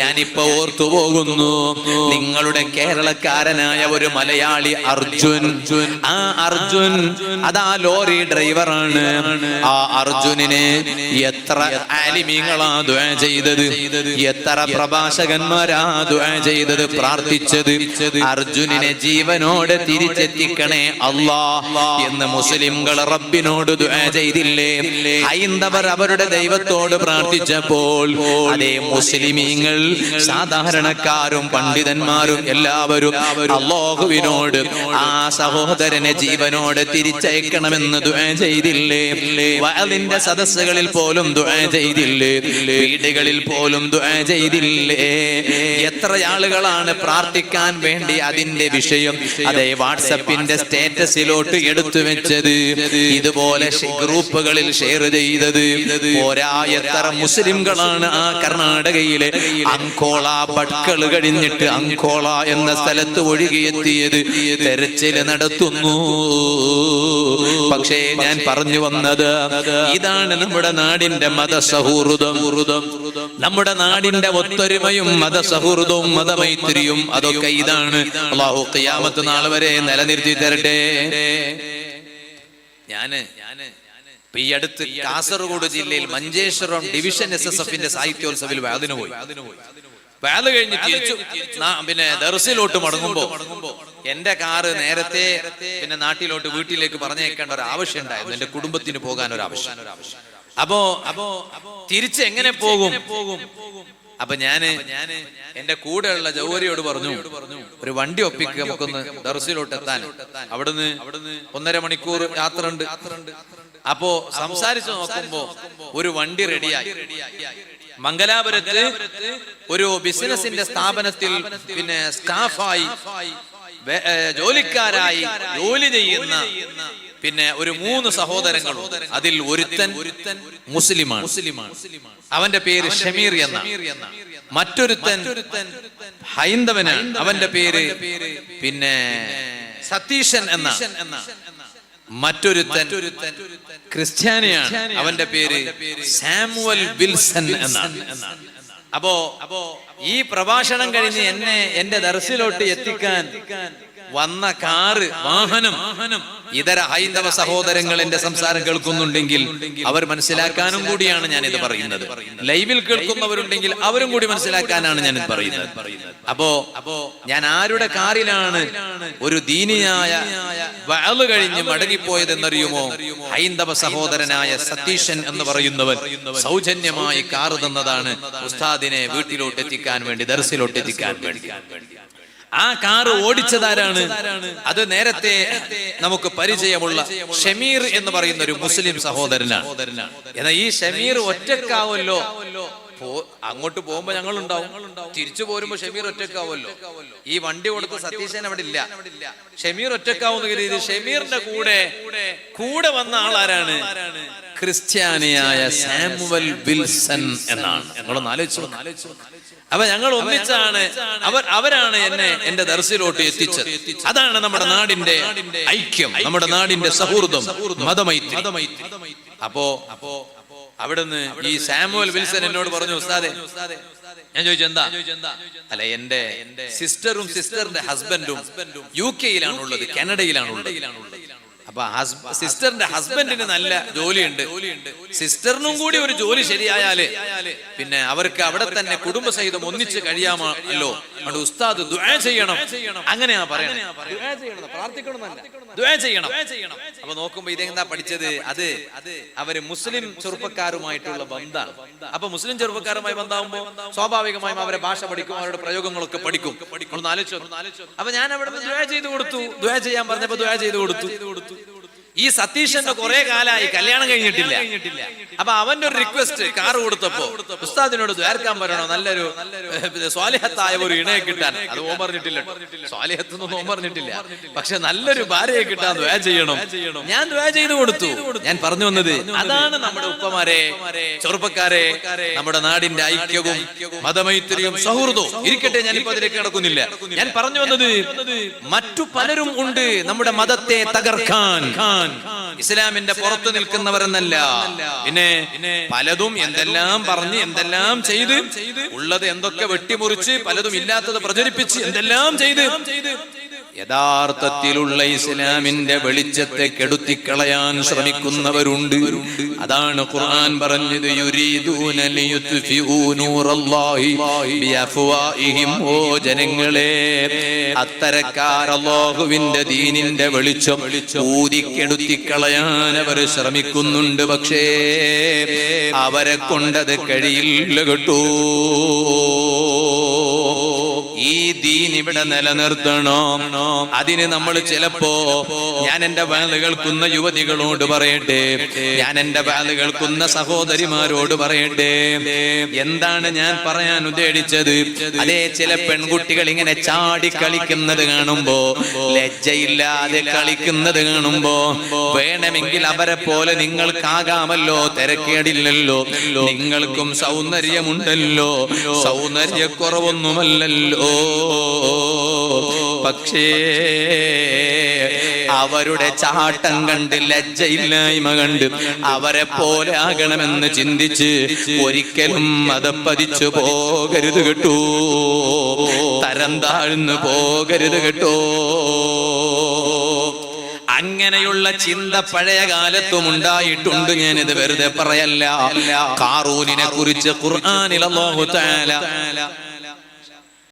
ഞാനിപ്പോ ഓർത്തു പോകുന്നു നിങ്ങളുടെ കേരളക്കാരനായ ഒരു മലയാളി അർജുൻ. ആ അർജുൻ അതാ ലോറി ഡ്രൈവറാണ്. ആ അർജുനിനെ എത്ര ആലിമീങ്ങളാ ദുആ ചെയ്തത്. എത്ര പ്രഭാഷകന്മാരാ ദുആ ചെയ്തത് പ്രാർത്ഥിച്ചത്. അർജുനിനെ ജീവനോട് തിരിച്ചെത്തിക്കണേ അള്ളാ എന്ന് മുസ്ലിംകൾ റബ്ബിനോട് ദുആ ചെയ്തില്ലേ? ഹൈന്ദവർ അവരുടെ ദൈവത്തോട് പ്രാർത്ഥിച്ചപ്പോൾ അതേ മുസ്ലിമീങ്ങൾ സാധാരണക്കാരും പണ്ഡിതന്മാരും എല്ലാവരും അള്ളാഹുവിനോട് ആ സഹോദരനെ ജീവനോട് തിരിച്ചയക്കണമെന്ന് ചെയ്തില്ലേ? അതിന്റെ സദസ്സുകളിൽ പോലും ചെയ്തില്ലേ? വീടുകളിൽ പോലും ചെയ്തില്ലേ? എത്ര ആളുകളാണ് പ്രാർത്ഥിക്കാൻ വേണ്ടി അതിന്റെ വിഷയം? അതെ വാട്സപ്പിന്റെ സ്റ്റേറ്റസിലോട്ട് എടുത്തു വെച്ചത്. ഇതുപോലെ ഗ്രൂപ്പുകളിൽ ഷെയർ ചെയ്തത്. പോരാ എത്ര മുസ്ലിംകളാണ് ആ കർണാടകയിലെ അങ്കോള ഭട്കൾ കഴിഞ്ഞിട്ട് അങ്കോള എന്ന സ്ഥലത്ത് ഒഴുകിയെത്തിയത്. തെരച്ചിൽ നടത്തുന്നു. പക്ഷേ ഞാൻ പറഞ്ഞു വന്നത് ഇതാണ് നമ്മുടെ നാടിന്റെ മതസൗഹൃദം. നമ്മുടെ നാടിന്റെ ഒത്തൊരുമയും മതസൗഹൃദവും മതമൈത്രിയും അതൊക്കെ ഇതാണ്. അള്ളാഹു ഖിയാമത്ത് നാൾ വരെ നിലനിർത്തി തരട്ടെ. ഞാൻ ഞാൻ ഈ അടുത്ത് കാസർഗോഡ് ജില്ലയിൽ മഞ്ചേശ്വരം ഡിവിഷൻ എസ് എസ് എഫിന്റെ സാഹിത്യോത്സവിൽ വാദിന് പോയി. വാദ കഴിഞ്ഞ് തിരിച്ചു. പിന്നെ ദർസിലോട്ട് മടങ്ങുമ്പോ എന്റെ കാറ് നേരത്തെ പിന്നെ നാട്ടിലോട്ട് വീട്ടിലേക്ക് പറഞ്ഞേക്കേണ്ട ഒരു ആവശ്യം ഉണ്ടായിരുന്നു എന്റെ കുടുംബത്തിന് പോകാൻ ഒരു ആവശ്യം അപ്പോ അപ്പോ തിരിച്ച് എങ്ങനെ പോകും? അപ്പൊ ഞാൻ ഞാൻ എന്റെ കൂടെയുള്ള ജൗഹരിയോട് പറഞ്ഞു ഒരു വണ്ടി ഒപ്പിക്കുക നമുക്കൊന്ന് ദർസിലോട്ട് എത്താൻ. അവിടുന്ന് അവിടുന്ന് ഒന്നര മണിക്കൂർ യാത്ര ഉണ്ട് അപ്പോ സംസാരിച്ചു നോക്കുമ്പോ ഒരു വണ്ടി റെഡിയായി മംഗലാപുരത്ത് ഒരു ബിസിനസിന്റെ സ്ഥാപനത്തിൽ പിന്നെ സ്റ്റാഫായി ജോലിക്കാരായി ജോലി ചെയ്യുന്ന പിന്നെ ഒരു മൂന്ന് സഹോദരങ്ങൾ അതിൽ ഒരുത്തൻ മുസ്ലിമാണ് മുസ്ലിമാണ്. അവന്റെ പേര് ഷമീർ എന്ന. മറ്റൊരുത്തൻ ഹൈന്ദവനാണ്. അവന്റെ പേര് പിന്നെ സതീശൻ എന്ന. മറ്റൊരുത്തൻ ക്രിസ്ത്യാനിയാണ്. അവന്റെ പേര് സാമുവൽ വിൽസൺ എന്നാണ്. അപ്പോ അപ്പോ ഈ പ്രഭാഷണം കഴിഞ്ഞ് എന്നെ എന്റെ ദർശിലോട്ട് എത്തിക്കാൻ വന്ന കാറ് വാഹനം. ഇതര ഹൈന്ദവ സഹോദരങ്ങൾ എന്റെ സംസാരം കേൾക്കുന്നുണ്ടെങ്കിൽ അവർ മനസ്സിലാക്കാനും കൂടിയാണ് ഞാൻ ഇത് പറയുന്നത്. ലൈവിൽ കേൾക്കുന്നവരുണ്ടെങ്കിൽ അവരും കൂടി മനസ്സിലാക്കാനാണ് ഞാൻ പറയുന്നത്. അപ്പോ അപ്പോ ഞാൻ ആരുടെ കാറിലാണ് ഒരു ദീനിയായ വഅൽ കഴിഞ്ഞ് മടങ്ങിപ്പോയത് എന്നറിയുമോ ഹൈന്ദവ സഹോദരനായ സതീശൻ എന്ന് പറയുന്നവൻ സൗജന്യമായി കാറ് തന്നതാണ് ഉസ്താദിനെ വീട്ടിലോട്ട് എത്തിക്കാൻ വേണ്ടി ദർസിലോട്ട് എത്തിക്കാൻ വേണ്ടി. ആ കാറ് ഓടിച്ചതാരാണ്? അത് നേരത്തെ നമുക്ക് പരിചയമുള്ള ഷമീർ എന്ന് പറയുന്ന ഒരു മുസ്ലിം സഹോദരനാണ്. എന്നാൽ ഈ ഷമീർ ഒറ്റക്കാവല്ലോ. അങ്ങോട്ട് പോകുമ്പോ ഞങ്ങൾ ഉണ്ടാവും തിരിച്ചു പോരുമ്പോ ഷമീർ ഒറ്റക്കാവല്ലോ. ഈ വണ്ടി കൊടുത്ത സതീശൻ അവിടെ ഇല്ല. ഷമീർ ഒറ്റക്കാവുന്ന രീതി ഷമീറിന്റെ കൂടെ കൂടെ വന്ന ആളാരാണ്? ക്രിസ്ത്യാനിയായ സാമുവൽ വിൽസൺ എന്നാണ്. ഞങ്ങളൊന്ന് ആലോചിച്ചു അപ്പൊ ഞങ്ങൾ ഒന്നിച്ചാണ് അവർ അവരാണ് എന്നെ എന്റെ ദർശിലോട്ട് എത്തിച്ചത്. അതാണ് നമ്മുടെ നാടിന്റെ ഐക്യം നമ്മുടെ നാടിന്റെ സൗഹൃദം മതമൈത്രി. അപ്പോ അപ്പോ അവിടുന്ന് ഈ സാമുവൽ വിൽസൺ എന്നോട് പറഞ്ഞു ഉസ്താദെ ഞാൻ ചോദിച്ചു എന്താ? അല്ല എന്റെ സിസ്റ്ററും സിസ്റ്ററിന്റെ ഹസ്ബൻഡും യു കെയിലാണുള്ളത് കാനഡയിലാണുള്ളത് അപ്പൊ സിസ്റ്ററിന്റെ ഹസ്ബൻഡിന് നല്ല ജോലിയുണ്ട്. സിസ്റ്ററിനും കൂടി ഒരു ജോലി ശരിയായാൽ പിന്നെ അവർക്ക് അവിടെ തന്നെ കുടുംബസഹിതം ഒന്നിച്ച് കഴിയാമല്ലോ. അതുകൊണ്ട് ഉസ്താദ് ദുആ ചെയ്യണം. അങ്ങനെയാ പറയണം ദുആ ചെയ്യണം. പ്രാർത്ഥിക്കണമെന്നല്ല. ദുആ ചെയ്യണം. അപ്പൊ നോക്കുമ്പോ ഇതെന്താ പഠിച്ചത്? അത് അവർ മുസ്ലിം ചെറുപ്പക്കാരുമായിട്ടുള്ള ബന്ധാണ്. അപ്പൊ മുസ്ലിം ചെറുപ്പക്കാരുമായി ബന്ധാവുമ്പോ സ്വാഭാവികമായും അവരെ ഭാഷ പഠിക്കും അവരുടെ പ്രയോഗങ്ങളൊക്കെ പഠിക്കും. അപ്പൊ ഞാൻ അവിടെ ദുആ ചെയ്ത് കൊടുത്തു. ദുആ ചെയ്യാൻ പറഞ്ഞപ്പോ ദുആ ചെയ്ത് കൊടുത്തു. ഈ സതീശന്റെ കുറെ കാലമായി കല്യാണം കഴിഞ്ഞിട്ടില്ല. അപ്പൊ അവന്റെ ഒരു റിക്വസ്റ്റ് കാർ കൊടുത്തപ്പോ ഉസ്താദിനോട് ദ്വാരക്കാൻ പറയണോ? നല്ലൊരു സ്വാലിഹത്തായ ഒരു ഇണയെ കിട്ടാൻ. അത് ഓൻ പറഞ്ഞിട്ടില്ല. സ്വാലിഹത്തൊന്നും ഓൻ പറഞ്ഞിട്ടില്ല. പക്ഷെ നല്ലൊരു ഭാര്യയെ കിട്ടാൻ ദ്വാ ചെയ്യണം. ഞാൻ ദ്വാ ചെയ്ത് കൊടുത്തു. ഞാൻ പറഞ്ഞു വന്നത് അതാണ് നമ്മുടെ ഉപ്പമാരെ ചെറുപ്പക്കാരെ നമ്മുടെ നാടിന്റെ ഐക്യവും മതമൈത്രിയും സൗഹൃദവും ഇരിക്കട്ടെ ഞാനിപ്പോ അതിലേക്ക് നടക്കുന്നില്ല ഞാൻ പറഞ്ഞു വന്നത് മറ്റു പലരും ഉണ്ട് നമ്മുടെ മതത്തെ തകർക്കാൻ. ഇസ്ലാമിന്റെ പുറത്ത് നിൽക്കുന്നവരെന്നല്ല. പിന്നെ പലതും എന്തെല്ലാം പറഞ്ഞ് എന്തെല്ലാം ചെയ്ത് ഉള്ളത് എന്തൊക്കെ വെട്ടിമുറിച്ച് പലതും ഇല്ലാത്തത് പ്രചരിപ്പിച്ച് എന്തെല്ലാം ചെയ്ത് യഥാർത്ഥത്തിലുള്ള ഇസ്ലാമിന്റെ വെളിച്ചത്തെ കെടുത്തിക്കളയാൻ ശ്രമിക്കുന്നവരുണ്ട്. അതാണ് ഖുർആൻ പറഞ്ഞത് യുരീദൂന ഓ ജനങ്ങളെ. അത്തരക്കാർ അല്ലാഹുവിന്റെ ദീനിന്റെ വെളിച്ചം ഊതിക്കെടുത്തിക്കളയാൻ അവർ ശ്രമിക്കുന്നുണ്ട്. പക്ഷേ അവരെ കൊണ്ടത് കഴിയില്ല കേട്ടോ. ഇവിടെ നിലനിർത്തണോ. അതിന് നമ്മൾ ചിലപ്പോ ഞാൻ എന്റെ വാൽ യുവതികളോട് പറയട്ടെ. ഞാൻ എന്റെ വാൽ സഹോദരിമാരോട് പറയട്ടെ. എന്താണ് ഞാൻ പറയാൻ ഉദ്ദേശിച്ചത്? അതേ ചില പെൺകുട്ടികൾ ഇങ്ങനെ ചാടി കളിക്കുന്നത് കാണുമ്പോ ലജ്ജയില്ലാതെ കളിക്കുന്നത് കാണുമ്പോ വേണമെങ്കിൽ അവരെ പോലെ നിങ്ങൾക്കാകാമല്ലോ തിരക്കേടില്ലല്ലോ. നിങ്ങൾക്കും സൗന്ദര്യമുണ്ടല്ലോ. സൗന്ദര്യക്കുറവൊന്നുമല്ലല്ലോ. പക്ഷേ അവരുടെ ചാട്ടം കണ്ട് ലജ്ജയില്ലായ്മ കണ്ട് അവരെ പോലെ ആകണമെന്ന് ചിന്തിച്ച് ഒരിക്കലും മതപ്പതിച്ചു പോകരുത് കേട്ടോ. തരം താഴ്ന്നു പോകരുത് കേട്ടോ. അങ്ങനെയുള്ള ചിന്ത പഴയ കാലത്തും ഉണ്ടായിട്ടുണ്ട്. ഞാൻ ഇത് വെറുതെ പറയല്ല. കാറൂനിനെ കുറിച്ച് തആല